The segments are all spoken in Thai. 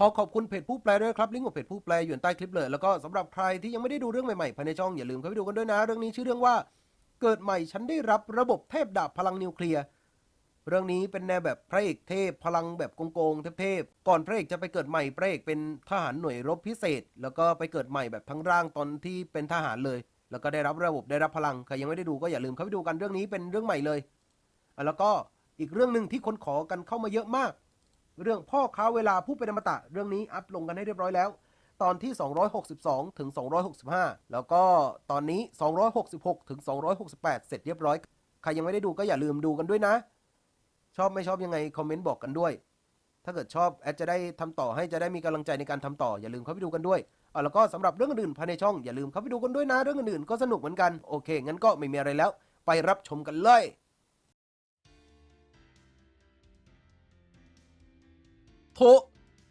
ขอขอบคุณเพจผู้แปลด้วยครับลิงก์ของเพจผู้แปลอยู่ใต้คลิปเลย แล้วก็สำหรับใครที่ยังไม่ได้ดูเรื่องใหม่ๆภายในช่องอย่าลืมเข้าไปดูกันด้วยนะ เรื่องนี้ชื่อเรื่องว่า เกิดใหม่ฉันได้รับระบบเทพดาบพลังนิวเคลียร์เรื่องนี้เป็นแนวแบบพระเอกเทพ พลังแบบโกงๆเทพๆก่อนพระเอกจะไปเกิดใหม่พระเอกเป็นทหารหน่วยรบพิเศษ แล้วก็ไปเกิดใหม่แบบทั้งร่างตอนที่เป็นทหารเลย แล้วก็ได้รับระบบได้รับพลังใครยังไม่ได้ดูก็อย่าลืมเข้าไปดูกันเรื่องนี้เป็นเรื่องใหม่เลยแล้วก็อีกเรื่องหนึ่งที่คนขอกันเข้ามาเยอะมาก เรื่องพ่อค้าเวลาผู้เป็นอมตะเรื่องนี้อัพลงกันให้เรียบร้อยแล้ว ตอนที่ 262 ถึง 265 แล้วก็ตอนนี้ 266 ถึง 268 เสร็จเรียบร้อย ใครยังไม่ได้ดูก็อย่าลืมดูกันด้วยนะ ชอบไม่ชอบยังไงคอมเมนต์บอกกันด้วย ถ้าเกิดชอบแอดจะได้ทำต่อให้จะได้มีกำลังใจในการทำต่ออย่าลืมเข้าไปดูกันด้วยอะแล้วก็สำหรับเรื่องอื่นภายในช่องอย่าลืมเข้าไปดูกันด้วยนะเรื่องอื่นก็สนุกเหมือนกันโอเคงั้นก็ไม่มีอะไรแล้ว ไปรับชมกันเลย โทษ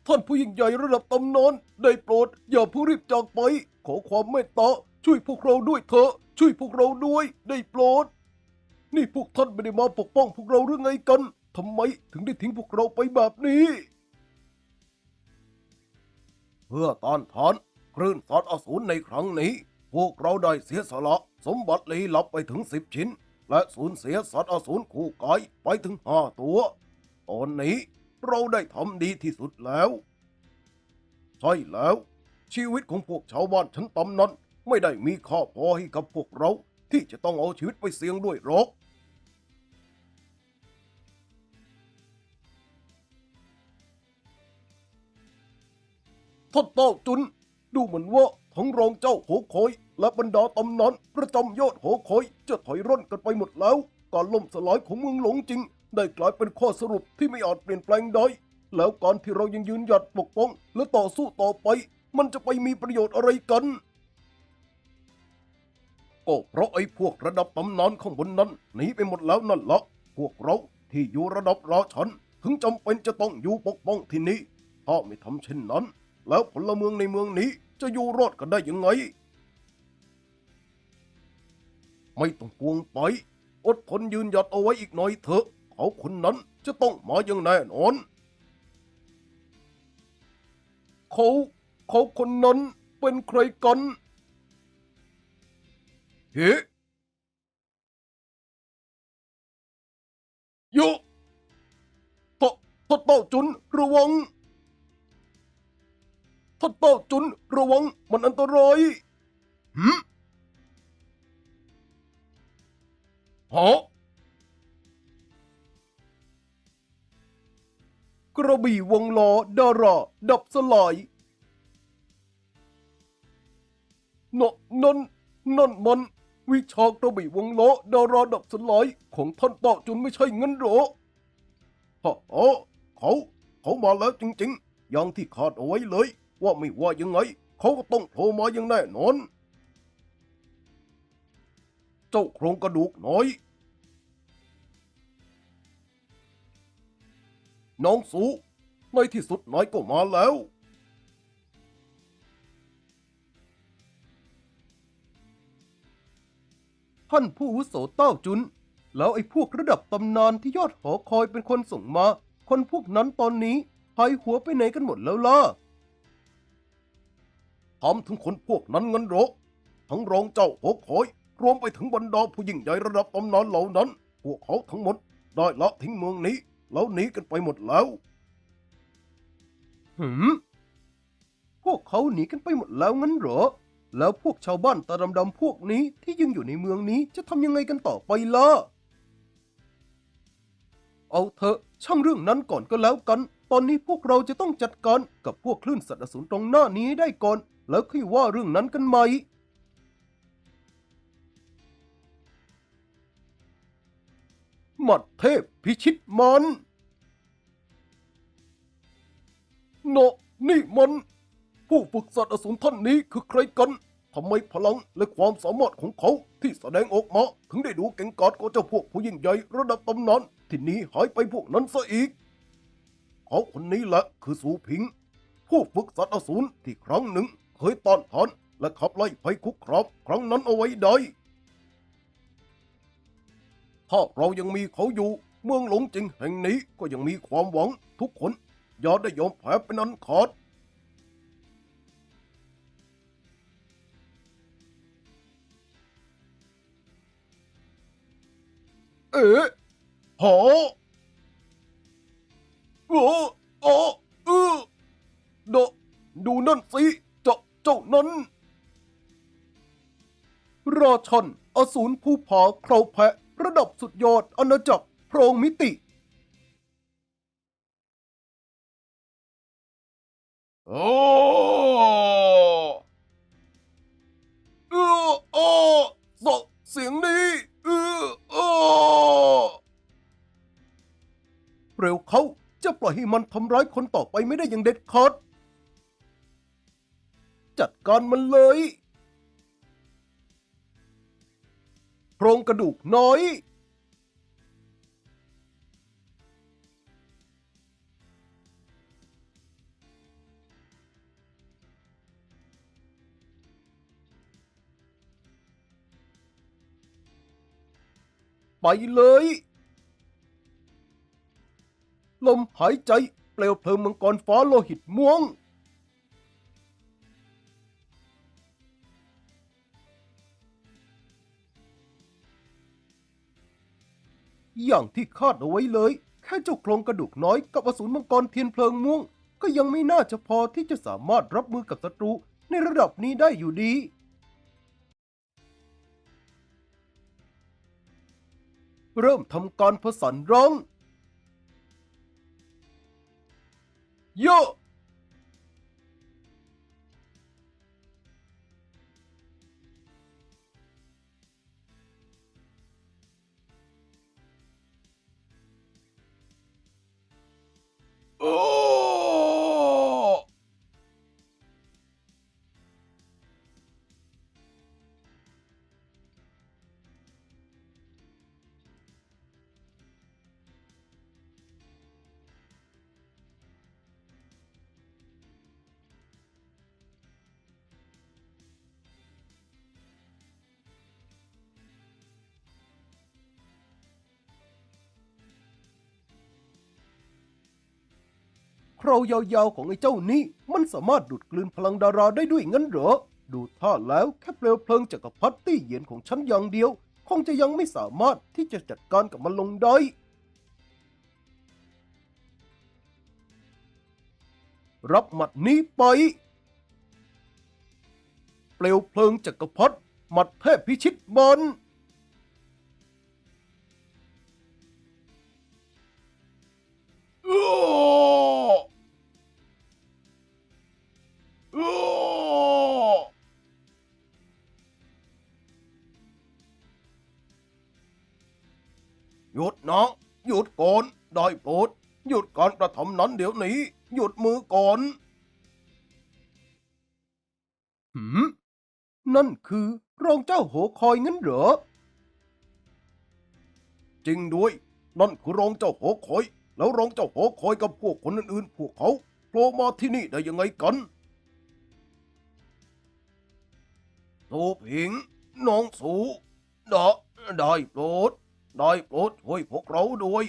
ท่านผู้ยิ่งใหญ่ระดับตำนานได้โปรดอย่าเพิ่งรีบจากไป ขอความเมตตาช่วยพวกเราด้วยเถอะช่วยพวกเราด้วยได้โปรด นี่พวกท่านไม่ได้มาปกป้องพวกเราหรือไงกันทำไมถึงได้ทิ้งพวกเราไปแบบนี้ เพื่อต้านทานคลื่นสัตว์อสูรในครั้งนี้ พวกเราได้เสียสละ สมบัติลี้ลับไปถึงสิบชิ้น และสูญเสียสัตว์อสูรคู่กายไปถึงห้าตัว ตอนนี้ เราได้ทำดีที่สุดแล้ว ใช่แล้ว ชีวิตของพวกชาวบ้านชั้นต่ำนั้น ไม่ได้มีค่าพอให้กับพวกเรา ที่จะต้องเอาชีวิตไปเสี่ยงด้วยหรอกท่านเต้าจุน ดูเหมือนว่าทั้งรองเจ้าโหคอย และบรรดาตำนานประจำยอดโหคอย จะถอยร่นกันไปหมดแล้ว การล่มสลายของเมืองหลงจริง ได้กลายเป็นข้อสรุปที่ไม่อาจเปลี่ยนแปลงได้ แล้วการที่เรายังยืนหยัดปกป้อง และต่อสู้ต่อไป มันจะไปมีประโยชน์อะไรกัน ก็เพราะไอ้พวกระดับตำนานข้างบนนั้นหนีไปหมดแล้วนั่นละ พวกเราที่อยู่ระดับราชันถึงจำเป็นจะต้องอยู่ปกป้องที่นี่ถ้าไม่ทำเช่นนั้น แล้วพลเมืองในเมืองนี้จะอยู่รอดกันได้ยังไง ไม่ต้องปวงไป อดทนยืนหยัดเอาไว้อีกหน่อยเถอะ เขาคนนั้นจะต้องมาอย่างแน่นอน เขาเขาคนนั้นเป็นใครกันเฮ้โยททเต้าจุนระวังทเต้าจุนระวังมันอันตรายหืมฮะ กระบี่วงล้อดาราดับสลายนนนนนมันวิชากระบี่วงล้อดาราดับสลายของท่านเต่อจนไม่ใช่เงินหรอฮะอ๋อเขาเขามาแล้วจริงๆ อย่างที่คาดเอาไว้เลย ว่าไม่ว่ายังไง เขาก็ต้องโผล่มาอย่างแน่นอน เจ้าโครงกระดูกน้อย น้องสูในที่สุดน้อยก็มาแล้วท่านผู้อาวุโสเต้าจุน แล้วไอ้พวกระดับตำนานที่ยอดหอคอยเป็นคนส่งมา คนพวกนั้นตอนนี้หายหัวไปไหนกันหมดแล้วล่ะทำถึงคนพวกนั้นเงินหรอ ทั้งรองเจ้าหกคอย รวมไปถึงบรรดาผู้ยิ่งใหญ่ระดับตำนานเหล่านั้น พวกเขาทั้งหมดได้ละทิ้งเมืองนี้ แล้วหนีกันไปหมดแล้ว หืม พวกเขาหนีกันไปหมดแล้วงั้นเหรอ แล้วพวกชาวบ้านตาดำๆพวกนี้ที่ยังอยู่ในเมืองนี้จะทำยังไงกันต่อไปล่ะ เอาเถอะช่างเรื่องนั้นก่อนก็แล้วกัน ตอนนี้พวกเราจะต้องจัดการกับพวกคลื่นสัตว์อสูรตรงหน้านี้ได้ก่อน แล้วค่อยว่าเรื่องนั้นกันใหม่ หมัดเทพพิชิตมันโนนี่มันผู้ฝึกสัตว์อสูรท่านนี้คือใครกันทำไมพลังและความสามารถของเขาที่แสดงออกมาถึงได้ดูเก่งกาจกว่าเจ้าพวกผู้ยิ่งใหญ่ระดับตำนานที่นีหายไปพวกนั้นซะอีก เขาคนนี้แหละคือสูพิง ผู้ฝึกสัตว์อสูรที่ครั้งหนึ่งเคยต้านทานและขับไล่ภัยคุกคามครั้งนั้นเอาไว้ได้ ถ้าเรายังมีเขาอยู่ เมืองหลงจริงแห่งนี้ก็ยังมีความหวังทุกคนอย่าได้ยอมแพ้เป็นอันขาดเอ๋หอโอ้โอ้เออดดูนั่นสิเจ้าเจ้านั้นราชันอสูรผู้ผาเคราแพระ ดบสุดยอดอาณาจักรโพรงมิติ โอ้เออโอ้สเสียงนี้เออโอ้เร็วเขาจะปล่อยให้มันทำร้ายคนต่อไปไม่ได้อย่างเด็ดขาดจัดการมันเลย โครงกระดูกน้อยไปเลย ลมหายใจเปลวเพลิงมังกรฟ้าโลหิตม่วง อย่างที่คาดเอาไว้เลย แค่เจ้าโครงกระดูกน้อยกับอสูรมังกรเทียนเพลิงม่วง ก็ยังไม่น่าจะพอที่จะสามารถรับมือกับศัตรูในระดับนี้ได้อยู่ดี เริ่มทำการผสานร้องโย รายาวๆของไอ้เจ้านี่มันสามารถดูดกลืนพลังดาราได้ด้วยงั้นเหรอ ดูท่าแล้วแค่เปลวเพลิงจักรพรรดิตี้เหยียนของฉันอย่างเดียว คงจะยังไม่สามารถที่จะจัดการกับมันลงได้รับหมัดนี้ไป เปลวเพลิงจักรพรรดิหมัดเทพพิชิตมันโหยุดนะหยุดก่อนได้โปรดหยุดการกระทำนั้นเดี๋ยวนี้ หยุดมือก่อนหืมนั่นคือรองเจ้าโหคอยงั้นเหรอ จริงด้วย นั่นคือรองเจ้าหอคอย แล้วรองเจ้าหอคอยกับพวกคนอื่นๆ พวกเขาโผล่มาที่นี่ได้ยังไงกันโตผิง น้องสูดะได้โปรด ได้โปรดช่วยพวกเราด้วย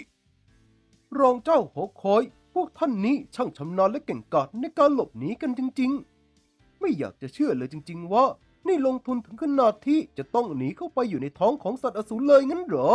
รองเจ้าหกคอย พวกท่านนี้ช่างชำนาญและเก่งกาจในการหลบหนีกันจริง ๆ ไม่อยากจะเชื่อเลยจริง ๆ ว่า นี่ลงทุนถึงขนาดที่จะต้องหนีเข้าไปอยู่ในท้องของสัตว์อสูรเลยงั้นเหรอ